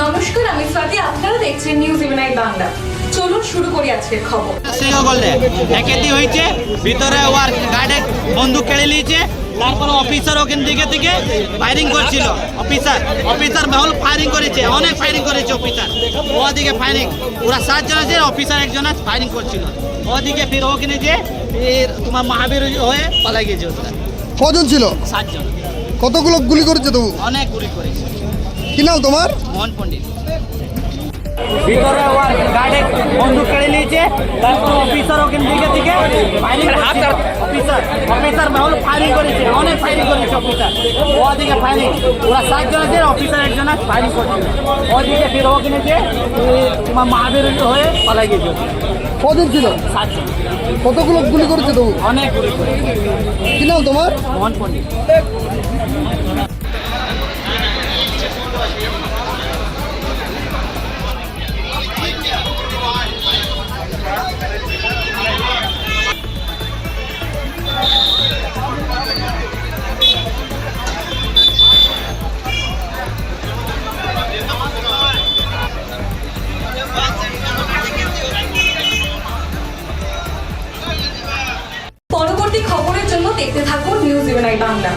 নমস্কার আমি স্বাতি আপনারা দেখছেন নিউজ ইভেনাই বাংলা। চলুন শুরু করি আজকের খবর। সিও বললে একেতি হয়েছে ভিতরে ওয়ার গার্ডে বন্দুক কেড়ে নিয়েছে তারপর অফিসার ওখান দিকে থেকে ফায়ারিং করছিল। অফিসার অফিসার মহল ফায়ারিং করেছে অনেক ফায়ারিং করেছে অফিসার ওদিকে ফায়ারিং ওরা সাতজন আছে অফিসার একজন ফায়ারিং করছিল। ওদিকে ফির ওখানে যে ফির তোমার মহাবীর হয়ে পালাই গেছে ওরা কজন ছিল? সাতজন। কতগুলো গুলি করেছে তবু? অনেক গুলি করেছে। কি নাম তোমার? মোহন পণ্ডিত। ভিতরে গার্ডে বন্দুক কেড়ে নিয়েছে। তারপর অফিসার ওখান থেকে ফায়ারিং অফিসার অফিসার ফায়ারিং করেছে। অনেক ফায়ারিং করেছে অফিসার ওদিকে ফায়ারিং ওরা সাতজন আছে অফিসার একজন আছে ফায়ারিং করছিল ওদিকে ফির ওখানে যে এই তোমার মহাবীর হয়ে পালাই গেছে। ওরা। ছিল? সাতজন। কতগুলো গুলি করেছে তবু? অনেক গুলি করেছে। কি নাম তোমার? মোহন পণ্ডিত। 最棒的。